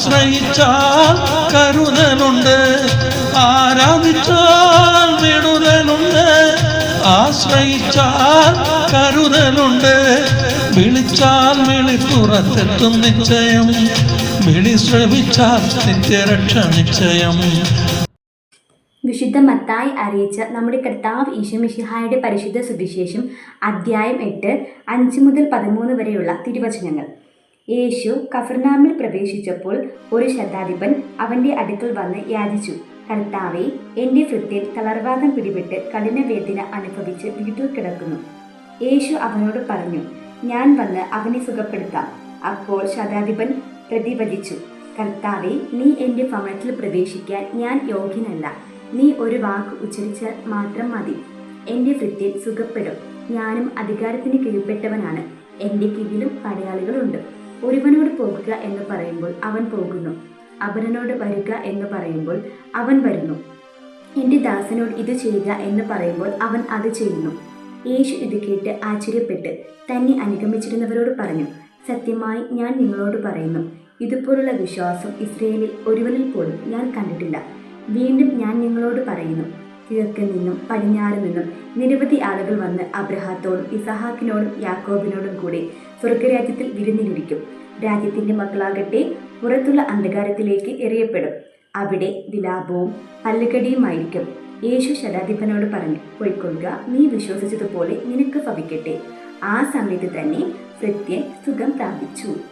ആശ്രയിച്ചാൽ കരുതലുണ്ട് ആരാധിച്ചാൽ വിടുതലുണ്ട്. ആശ്രയിച്ചാൽ കരുതലുണ്ട് വിളിച്ചാൽ വിളി പുറത്തെത്തും നിശ്ചയം വിളി ശ്രമിച്ചാൽ നിത്യരക്ഷ നിശ്ചയം. വിശുദ്ധ മത്തായി അറിയിച്ച നമ്മുടെ കർത്താവ് ഈശമിഷിഹായുടെ പരിശുദ്ധ സുവിശേഷം അധ്യായം എട്ട് അഞ്ച് മുതൽ പതിമൂന്ന് വരെയുള്ള തിരുവചനങ്ങൾ. യേശു കഫർനാമിൽ പ്രവേശിച്ചപ്പോൾ ഒരു ശതാധിപൻ അവന്റെ അടുക്കൽ വന്ന് യാചിച്ചു. കർത്താവെ എന്റെ ഭൃത്യൻ തളർവാദം പിടിപെട്ട് കഠിനവേദന അനുഭവിച്ച് വീട്ടിൽ കിടക്കുന്നു. യേശു അവനോട് പറഞ്ഞു ഞാൻ വന്ന് അവനെ സുഖപ്പെടുത്താം. അപ്പോൾ ശതാധിപൻ പ്രതിവചിച്ചു കർത്താവെ നീ എന്റെ ഭവനത്തിൽ പ്രവേശിക്കാൻ ഞാൻ യോഗ്യനല്ല. നീ ഒരു വാക്ക് ഉച്ചരിച്ചാൽ മാത്രം മതി. എന്റെ ഭൃത്യൻ സുഖപ്പെടും. ഞാനും അധികാരത്തിന് കീഴ്പ്പെട്ടവനാണ്. എന്റെ കീഴിലും പടയാളികളുണ്ട്. ഒരുവനോട് പോകുക എന്ന് പറയുമ്പോൾ അവൻ പോകുന്നു. അപരനോട് വരിക എന്ന് പറയുമ്പോൾ അവൻ വരുന്നു. എന്റെ ദാസനോട് ഇത് ചെയ്യുക എന്ന് പറയുമ്പോൾ അവൻ അത് ചെയ്യുന്നു. യേശു ഇത് കേട്ട് ആശ്ചര്യപ്പെട്ട് തന്നെ അനുഗമിച്ചിരുന്നവരോട് പറഞ്ഞു സത്യമായി ഞാൻ നിങ്ങളോട് പറയുന്നു ഇതുപോലുള്ള വിശ്വാസം ഇസ്രയേലിൽ ഒരുവനിൽ പോലും ഞാൻ കണ്ടിട്ടില്ല. വീണ്ടും ഞാൻ നിങ്ങളോട് പറയുന്നു കിഴക്കിൽ നിന്നും പടിഞ്ഞാറ് നിന്നും നിരവധി ആളുകൾ വന്ന് അബ്രഹാത്തോടും ഇസഹാക്കിനോടും യാക്കോബിനോടും കൂടെ സ്വർഗരാജ്യത്തിൽ വിരുന്നിലിരിക്കും രാജ്യത്തിന്റെ മക്കളാകട്ടെ പുറത്തുള്ള അന്ധകാരത്തിലേക്ക് എറിയപ്പെടും. അവിടെ വിലാപവും പല്ലുകടിയുമായിരിക്കും യേശു ശതാധിപനോട് പറഞ്ഞു പോയിക്കൊള്ളുക നീ വിശ്വസിച്ചതുപോലെ നിനക്ക് ഭവിക്കട്ടെ. ആ സമയത്ത് തന്നെ ഭൃത്യൻ സുഖം പ്രാപിച്ചു.